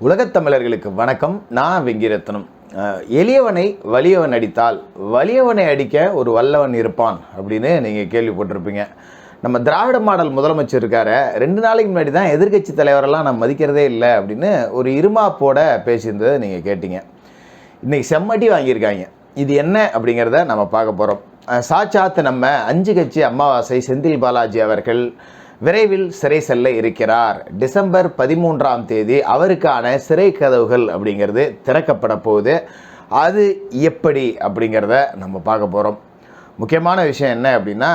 உலகத் தமிழர்களுக்கு வணக்கம். நான் வெங்கிரத்னம். எளியவனை வலியவன் அடித்தால் வலியவனை அடிக்க ஒரு வல்லவன் இருப்பான் அப்படின்னு நீங்கள் கேள்விப்பட்டிருப்பீங்க. நம்ம திராவிட மாடல் முதலமைச்சர் இருக்கார. ரெண்டு நாளைக்கு முன்னாடி தான் எதிர்க்கட்சி தலைவரெல்லாம் நான் மதிக்கிறதே இல்லை அப்படின்னு ஒரு இருமாப்போட பேசியிருந்ததை நீங்கள் கேட்டீங்க. இன்றைக்கி செம்மட்டி வாங்கியிருக்காங்க. இது என்ன அப்படிங்கிறத நம்ம பார்க்க போகிறோம் சாட்சாத்து நம்ம அஞ்சு கட்சி அமாவாசை செந்தில் பாலாஜி அவர்கள் விரைவில் சிறை செல்ல இருக்கிறார். டிசம்பர் பதிமூன்றாம் தேதி அவருக்கான சிறை கதவுகள் அப்படிங்கிறது திறக்கப்பட போகுது. அது எப்படி அப்படிங்கிறத நம்ம பார்க்க போகிறோம் முக்கியமான விஷயம் என்ன அப்படின்னா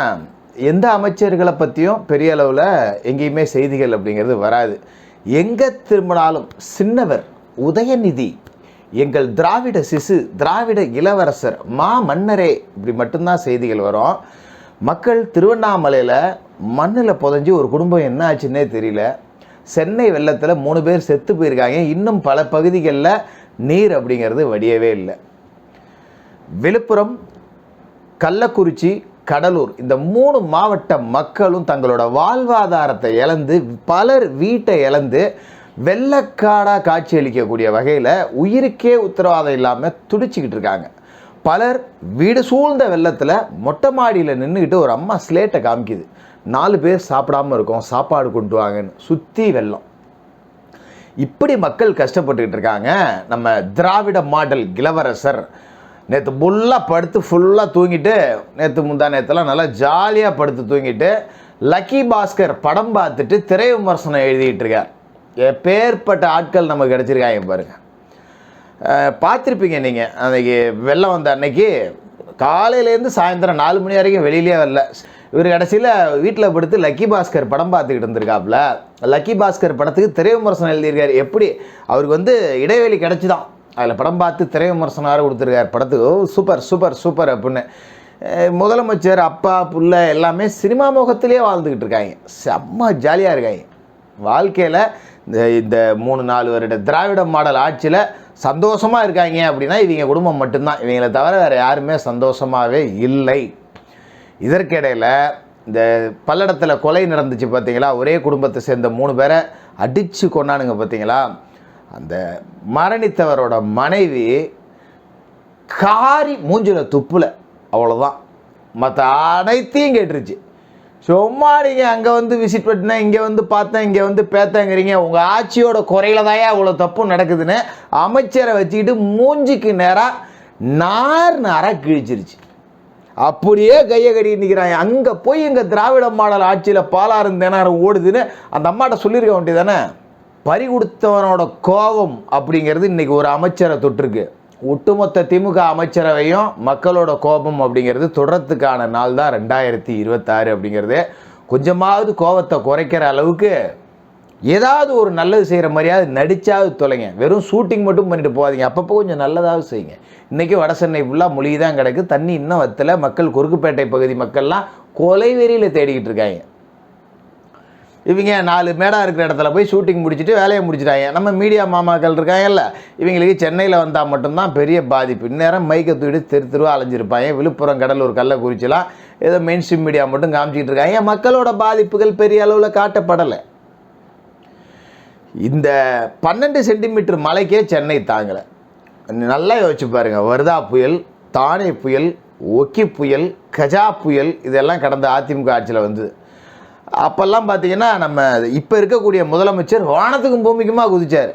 எந்த அமைச்சர்களை பற்றியும் பெரிய அளவில் எங்கேயுமே செய்திகள் அப்படிங்கிறது வராது. எங்கே திரும்பினாலும் சின்னவர் உதயநிதி எங்கள் திராவிட சிசு திராவிட இளவரசர் மா மன்னரே இப்படி மட்டும்தான் செய்திகள் வரும். மக்கள் திருவண்ணாமலையில் மண்ணில் புதஞ்சி ஒரு குடும்பம் என்ன ஆச்சுன்னே தெரியல. சென்னை வெள்ளத்தில் மூணு பேர் செத்து போயிருக்காங்க. இன்னும் பல பகுதிகளில் நீர் அப்படிங்கிறது வடியவே இல்லை. விழுப்புரம் கள்ளக்குறிச்சி கடலூர் இந்த மூணு மாவட்ட மக்களும் தங்களோட வாழ்வாதாரத்தை இழந்து பலர் வீட்டை இழந்து வெள்ளக்காடாக காட்சியளிக்கக்கூடிய வகையில் உயிருக்கே உத்தரவாதம் இல்லாமல் துடிச்சிக்கிட்டு இருக்காங்க. பலர் வீடு சூழ்ந்த வெள்ளத்தில் மொட்டை மாடியில் நின்றுக்கிட்டு ஒரு அம்மா ஸ்லேட்டை காமிக்குது. நாலு பேர் சாப்பிடாம இருக்கோம் சாப்பாடு கொண்டு வாங்கன்னு சுற்றி வெள்ளம். இப்படி மக்கள் கஷ்டப்பட்டுக்கிட்டு இருக்காங்க. நம்ம திராவிட மாடல் இளவரசர் நேற்று ஃபுல்லாக படுத்து ஃபுல்லாக தூங்கிட்டு நேற்று முந்தா நேற்றுலாம் நல்லா ஜாலியாக படுத்து தூங்கிட்டு லக்கி பாஸ்கர் படம் பார்த்துட்டு திரை விமர்சனம் எழுதிட்டு இருக்கார். எப்பேற்பட்ட ஆட்கள் நமக்கு கிடச்சிருக்காங்க பாருங்கள் பார்த்துருப்பீங்க நீங்கள் அன்றைக்கி வெள்ளம் வந்த அன்னைக்கு காலையிலேருந்து சாயந்தரம் நாலு மணி வரைக்கும் வெளியிலே வரல. இவர் கடைசியில் வீட்டில் படுத்து லக்கி பாஸ்கர் படம் பார்த்துக்கிட்டு இருந்திருக்காப்புல லக்கி பாஸ்கர் படத்துக்கு திரை விமர்சனம் எழுதியிருக்காரு. எப்படி? அவருக்கு வந்து இடைவெளி கிடச்சிதான். அதில் படம் பார்த்து திரை விமர்சனம் கொடுத்துருக்கார் படத்துக்கு. ஓ சூப்பர் சூப்பர் சூப்பர் அப்படின்னு. முதலமைச்சர் அப்பா புள்ள எல்லாமே சினிமா முகத்திலே வாழ்ந்துக்கிட்டு இருக்காங்க. செம்ம ஜாலியாக இருக்காங்க. வாழ்க்கையில் இந்த இந்த மூணு நாலு வருட திராவிட மாடல் ஆட்சியில் சந்தோஷமாக இருக்காங்க அப்படின்னா இவங்க குடும்பம் மட்டும்தான். இவங்களை தவிர வேறு யாருமே சந்தோஷமாகவே இல்லை. இதற்கிடையில் இந்த பல்லடத்தில் கொலை நடந்துச்சு பார்த்தீங்களா ஒரே குடும்பத்தை சேர்ந்த மூணு பேரை அடித்து கொண்டானுங்க பார்த்தீங்களா அந்த மரணித்தவரோட மனைவி காரி மூஞ்சில துப்புல. அவ்வளோதான் மற்ற அனைத்தையும் கேட்டுருச்சு. சும்மா நீங்கள் அங்கே வந்து விசிட் பண்ணினேன் இங்கே வந்து பார்த்தேன் இங்கே வந்து பேத்தங்கிறீங்க. உங்கள் ஆட்சியோட குறையில தாயா அவ்வளோ தப்பு நடக்குதுன்னு அமைச்சரை வச்சுக்கிட்டு மூஞ்சிக்கு நேராக நார் நாராக கிழிச்சிருச்சு. அப்படியே கையை கடி நிற்கிறாங்க அங்கே போய் எங்கள் திராவிட மாடல் ஆட்சியில் பாலாறு தினாரம் ஓடுதுன்னு அந்த அம்மாட்ட சொல்லியிருக்க வேண்டியதானே பறி கொடுத்தவனோட கோபம் அப்படிங்கிறது இன்றைக்கி ஒரு அமைச்சரை தொட்டிருக்கு. ஒட்டுமொத்த திமுக அமைச்சரவையும் மக்களோட கோபம் அப்படிங்கிறது தொடரத்துக்கான நாள் தான் ரெண்டாயிரத்தி இருபத்தாறு அப்படிங்கிறது. கொஞ்சமாவது கோபத்தை குறைக்கிற அளவுக்கு ஏதாவது ஒரு நல்லது செய்கிற மாதிரியாவது நடிச்சாவது தொலைங்க. வெறும் ஷூட்டிங் மட்டும் பண்ணிட்டு போகாதீங்க. அப்பப்போ கொஞ்சம் நல்லதாவது செய்யுங்க. இன்றைக்கி வட சென்னை ஃபுல்லாக மொழி தான் கிடக்கு. தண்ணி இன்னும் வத்தலை. மக்கள் குறுக்குப்பேட்டை பகுதி மக்கள்லாம் கொலை வெறியில் தேடிக்கிட்டு இருக்காங்க. இவங்க நாலு மேடாக இருக்கிற இடத்துல போய் ஷூட்டிங் முடிச்சுட்டு வேலையை முடிச்சிட்டாங்க. நம்ம மீடியா மாமாக்கள் இருக்காங்கல்ல. இவங்களுக்கு சென்னையில் வந்தால் மட்டும்தான் பெரிய பாதிப்பு. இந்நேரம் மைக்கை தூக்கிட்டு தெரு தெருவாக அலைஞ்சிருப்பாங்க. விழுப்புரம் கடலூர் கள்ளக்குறிச்சிலாம் ஏதோ மெயின் ஸ்ட்ரீம் மீடியா மட்டும் காமிச்சிட்டு இருக்காங்க. மக்களோட பாதிப்புகள் பெரிய அளவில் காட்டப்படலை. இந்த பன்னெண்டு சென்டிமீட்டர் மலைக்கே சென்னை தாங்கலை. நல்லா யோசிச்சு பாருங்க. வருதா புயல் தானே புயல் ஒக்கி புயல் கஜா புயல் இதெல்லாம் கடந்த அதிமுக ஆட்சியில் வந்தது அப்போல்லாம் பார்த்தீங்கன்னா நம்ம இப்போ இருக்கக்கூடிய முதலமைச்சர் வானத்துக்கும் பூமிக்குமா குதிச்சார்.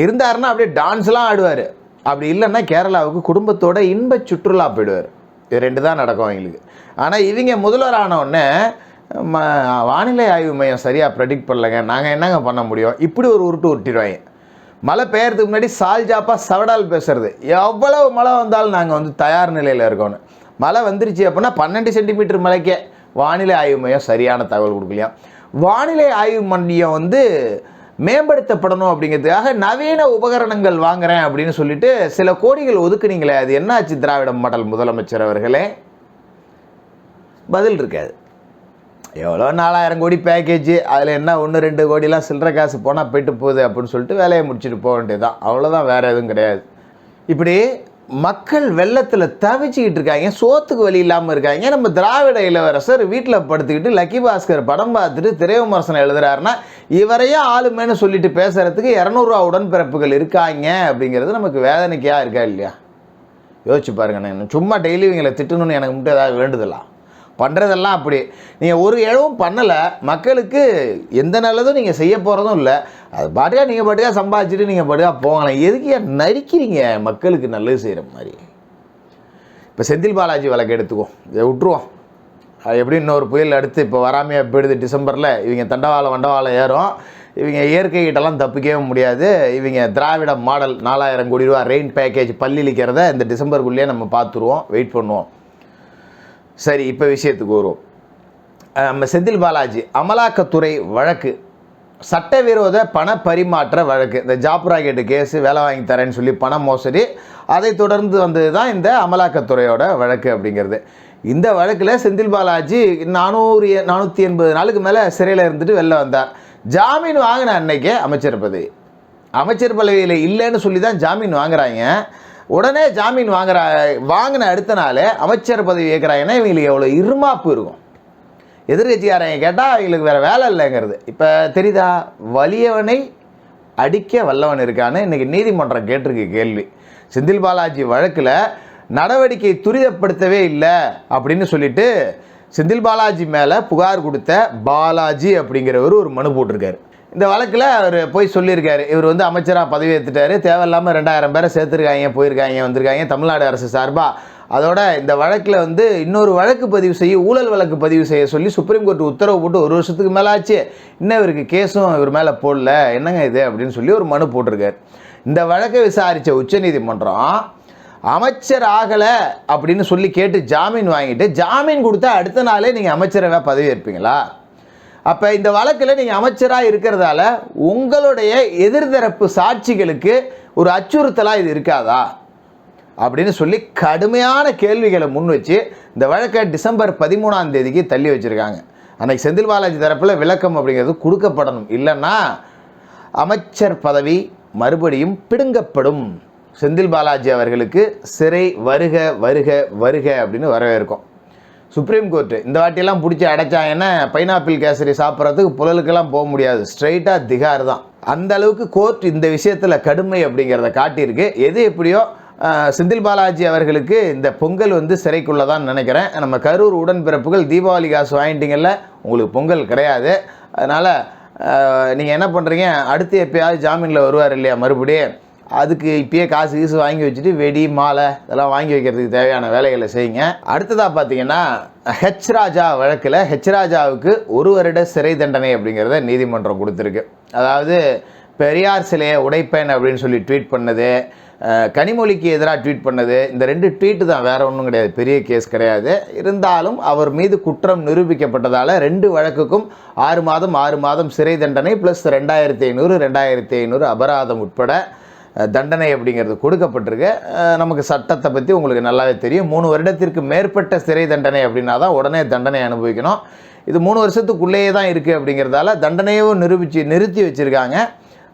இருந்தாருன்னா அப்படியே டான்ஸ்லாம் ஆடுவார். அப்படி இல்லைன்னா கேரளாவுக்கு குடும்பத்தோட இன்ப சுற்றுலா போயிடுவார். இது ரெண்டு தான் நடக்கும் அவங்களுக்கு. ஆனால் இவங்க முதல்வர் ஆனவுடனே ம வானிலை ஆய்வு மையம் சரியாக ப்ரெடிக்ட் பண்ணலங்க. நாங்கள் என்னங்க பண்ண முடியும்? இப்படி ஒரு உருட்டு உருட்டிடுவாங்க. மழை பெய்யறதுக்கு முன்னாடி சால்ஜாப்பா சவடால் பேசுறது. எவ்வளவு மழை வந்தாலும் நாங்கள் வந்து தயார் நிலையில் இருக்கோன்னு மழை வந்துருச்சு அப்படின்னா பன்னெண்டு சென்டிமீட்டர் மழைக்கே வானிலை ஆய்வு மையம் சரியான தகவல் கொடுக்கலையா? வானிலை ஆய்வு மையம் வந்து மேம்படுத்தப்படணும் அப்படிங்கிறதுக்காக நவீன உபகரணங்கள் வாங்குறேன் அப்படின்னு சொல்லிட்டு சில கோடிகள் ஒதுக்குனீங்களே அது என்னாச்சு திராவிட மாடல் முதலமைச்சர் அவர்களே? பதில் இருக்காது. எவ்வளோ நாலாயிரம் கோடி பேக்கேஜ் அதில் என்ன ஒன்று ரெண்டு கோடிலாம் சில்லற காசு போனால் போயிட்டு போகுது அப்படின்னு சொல்லிட்டு வேலையை முடிச்சுட்டு போக வேண்டியதுதான். அவ்வளோதான் வேறு எதுவும் கிடையாது. இப்படி மக்கள் வெள்ளத்தில் தவிச்சிக்கிட்டு இருக்காங்க சோத்துக்கு வழி இல்லாமல் இருக்காங்க. நம்ம திராவிட இளவரசர் வீட்டில் படுத்துக்கிட்டு லக்கி பாஸ்கர் படம் பார்த்துட்டு திரைவிமர்சனம் எழுதுறாருன்னா இவரையே ஆளுமேனு சொல்லிட்டு பேசுகிறதுக்கு இரநூறுவா உடன்பிறப்புகள் இருக்காங்க அப்படிங்கிறது நமக்கு வேதனைக்கையாக இருக்கா இல்லையா? யோசிச்சு பாருங்க நான் சும்மா டெய்லி இவங்களை திட்டணும்னு எனக்கு மட்டும் ஏதாவது வேண்டுதலா? பண்ணுறதெல்லாம் அப்படி. நீங்கள் ஒரு இழவும் பண்ணலை மக்களுக்கு எந்த நல்லதும் நீங்கள் செய்ய போகிறதும் இல்லை. அது பாட்டுக்கா நீங்கள் பாட்டுக்கா சம்பாதிச்சுட்டு நீங்கள் பாட்டுக்கா போகலாம். எதுக்கு ஏன் நடிக்கிறீங்க மக்களுக்கு நல்லது செய்கிற மாதிரி? இப்போ செந்தில் பாலாஜி வழக்கு எடுத்துக்குவோம். இதை விட்டுருவோம். அது எப்படி இன்னொரு புயல் அடுத்து இப்போ வராமையாக போயிடுது டிசம்பரில் இவங்க தண்டவாளம் வண்டவாளம் ஏறும். இவங்க இயற்கைகிட்டலாம் தப்பிக்கவே முடியாது. இவங்க திராவிட மாடல் நாலாயிரம் கோடி ரூபா ரெயின் பேக்கேஜ் பல்லிழிக்கிறத இந்த டிசம்பருக்குள்ளேயே நம்ம பார்த்துருவோம் வெயிட் பண்ணுவோம். சரி இப்போ விஷயத்துக்கு வருவோம். நம்ம செந்தில் பாலாஜி அமலாக்கத்துறை வழக்கு சட்டவிரோத பண பரிமாற்ற வழக்கு இந்த ஜாப் ராக்கெட்டு கேஸு வேலை வாங்கி தரேன்னு சொல்லி பண மோசடி அதை தொடர்ந்து வந்தது தான் இந்த அமலாக்கத்துறையோட வழக்கு அப்படிங்கிறது. இந்த வழக்கில் செந்தில் பாலாஜி நானூறு நானூற்றி எண்பது நாளுக்கு மேலே சிறையில் இருந்துட்டு வெளில வந்தார். ஜாமீன் வாங்கின அன்னைக்கே அமைச்சர் பதவி. அமைச்சர் பதவியில் இல்லைன்னு சொல்லி தான் ஜாமீன் வாங்குறாங்க. உடனே ஜாமீன் வாங்குற வாங்கின அடுத்த நாள் அமைச்சர் பதவி கேட்குறாங்கன்னா இவங்களுக்கு எவ்வளோ இருமாப்பு இருக்கும்? எதிர்கட்சிக்காரங்க கேட்டால் இவங்களுக்கு வேறு வேலை இல்லைங்கிறது. இப்போ தெரியுதா? வலியவனை அடிக்க வல்லவன் இருக்கான்னு இன்றைக்கி நீதிமன்றம் கேட்டிருக்கு கேள்வி. செந்தில் பாலாஜி வழக்கில் நடவடிக்கை துரிதப்படுத்தவே இல்லை அப்படின்னு சொல்லிட்டு செந்தில் பாலாஜி மேலே புகார் கொடுத்த பாலாஜி அப்படிங்கிறவர் ஒரு மனு போட்டிருக்காரு. இந்த வழக்கில் அவர் போய் சொல்லியிருக்காரு. இவர் வந்து அமைச்சராக பதவி ஏற்றுட்டாரு தேவையில்லாமல் ரெண்டாயிரம் பேரை சேர்த்துருக்காங்க போயிருக்காங்க வந்திருக்காங்க தமிழ்நாடு அரசு சார்பாக அதோட இந்த வழக்கில் வந்து இன்னொரு வழக்கு பதிவு செய்ய ஊழல் வழக்கு பதிவு செய்ய சொல்லி சுப்ரீம் கோர்ட் உத்தரவு போட்டு ஒரு வருஷத்துக்கு மேலே ஆச்சு இன்னும் இவருக்கு கேஸும் இவர் மேலே போடல. என்னங்க இது? அப்படின்னு சொல்லி ஒரு மனு போட்டிருக்காரு. இந்த வழக்கை விசாரித்த உச்சநீதிமன்றம் அமைச்சர் ஆகலை அப்படின்னு சொல்லி கேட்டு ஜாமீன் வாங்கிட்டு ஜாமீன் கொடுத்தா அடுத்த நாளே நீங்கள் அமைச்சரவை பதவியேற்பீங்களா அப்போ இந்த வழக்கில் நீங்கள் அமைச்சராக இருக்கிறதால உங்களுடைய எதிர்தரப்பு சாட்சிகளுக்கு ஒரு அச்சுறுத்தலாக இது இருக்காதா? அப்படின்னு சொல்லி கடுமையான கேள்விகளை முன் வச்சு இந்த வழக்கை டிசம்பர் பதிமூணாம் தேதிக்கு தள்ளி வச்சுருக்காங்க. அன்றைக்கி செந்தில் பாலாஜி தரப்பில் விளக்கம் அப்படிங்கிறது கொடுக்கப்படணும். இல்லைன்னா அமைச்சர் பதவி மறுபடியும் பிடுங்கப்படும். செந்தில் பாலாஜி அவர்களுக்கு சிறை வருக வருக வருக அப்படின்னு வரவேற்கும். சுப்ரீம் கோர்ட்டு இந்த வாட்டியெல்லாம் பிடிச்சி அடைச்சாங்கன்னா பைனாப்பிள் கேசரி சாப்பிட்றதுக்கு புழலுக்கெல்லாம் போக முடியாது. ஸ்ட்ரைட்டாக திகார் தான். அந்த அளவுக்கு கோர்ட் இந்த விஷயத்தில் கடுமை அப்படிங்கிறத காட்டியிருக்கு. எது எப்படியோ செந்தில் பாலாஜி அவர்களுக்கு இந்த பொங்கல் வந்து சிறைக்குள்ளே தான் நினைக்கிறேன். நம்ம கரூர் உடன்பிறப்புகள் தீபாவளி காசு வாங்கிட்டீங்கல்ல உங்களுக்கு பொங்கல் கிடையாது. அதனால் நீங்கள் என்ன பண்ணுறீங்க அடுத்து எப்பயாவது ஜாமீனில் வருவார் இல்லையா மறுபடியும்? அதுக்கு இப்பயே காசு கீசு வாங்கி வச்சுட்டு வெடி மாலை இதெல்லாம் வாங்கி வைக்கிறதுக்கு தேவையான வேலைகளை செய்யுங்க. அடுத்ததாக பார்த்தீங்கன்னா ஹெச் ராஜா வழக்கில் ஹெச் ராஜாவுக்கு ஒரு வருட சிறை தண்டனை அப்படிங்கிறத நீதிமன்றம் கொடுத்துருக்கு. அதாவது பெரியார் சிலையை உடைப்பேன் அப்படின்னு சொல்லி ட்வீட் பண்ணது கனிமொழிக்கு எதிராக ட்வீட் பண்ணது இந்த ரெண்டு ட்வீட்டு தான் வேறு ஒன்றும் கிடையாது பெரிய கேஸ் கிடையாது. இருந்தாலும் அவர் மீது குற்றம் நிரூபிக்கப்பட்டதால் ரெண்டு வழக்குக்கும் ஆறு மாதம் ஆறு மாதம் சிறை தண்டனை ப்ளஸ் ரெண்டாயிரத்தி ஐநூறு ரெண்டாயிரத்தி ஐநூறு அபராதம் உட்பட தண்டனை அப்படிங்கிறது கொடுக்கப்பட்டிருக்கு. நமக்கு சட்டத்தை பற்றி உங்களுக்கு நல்லாவே தெரியும். மூணு வருடத்திற்கு மேற்பட்ட சிறை தண்டனை அப்படின்னா தான் உடனே தண்டனை அனுபவிக்கணும். இது மூணு வருஷத்துக்குள்ளேயே தான் இருக்குது அப்படிங்கிறதால தண்டனையும் நிரூபித்து நிறுத்தி வச்சுருக்காங்க.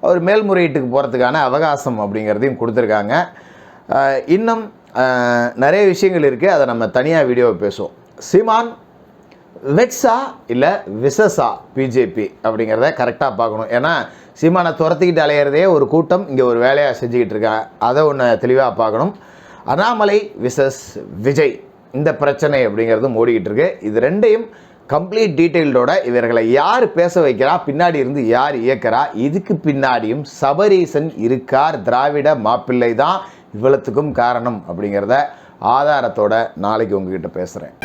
அவர் மேல்முறையீட்டுக்கு போகிறதுக்கான அவகாசம் அப்படிங்கிறதையும் கொடுத்துருக்காங்க. இன்னும் நிறைய விஷயங்கள் இருக்குது அதை நம்ம தனியாக வீடியோவை பேசுவோம். சீமான் வெட்ஸா இல்லை விசஸா பிஜேபி அப்படிங்கிறத கரெக்டாக பார்க்கணும். ஏன்னா சீமானை துரத்திக்கிட்டு அலையிறதே ஒரு கூட்டம் இங்கே ஒரு வேலையாக செஞ்சுக்கிட்டு இருக்காங்க அதை ஒன்று தெளிவாக பார்க்கணும். அண்ணாமலை விசஸ் விஜய் இந்த பிரச்சனை அப்படிங்கிறது ஓடிக்கிட்டு இருக்கு. இது ரெண்டையும் கம்ப்ளீட் டீட்டெயில்டோட இவர்களை யார் பேச வைக்கிறா பின்னாடி இருந்து யார் இயக்கிறா இதுக்கு பின்னாடியும் சபரீசன் இருக்கார் திராவிட மாப்பிள்ளை தான் இவ்வளத்துக்கும் காரணம் அப்படிங்கிறத ஆதாரத்தோட நாளைக்கு உங்ககிட்ட பேசுகிறேன்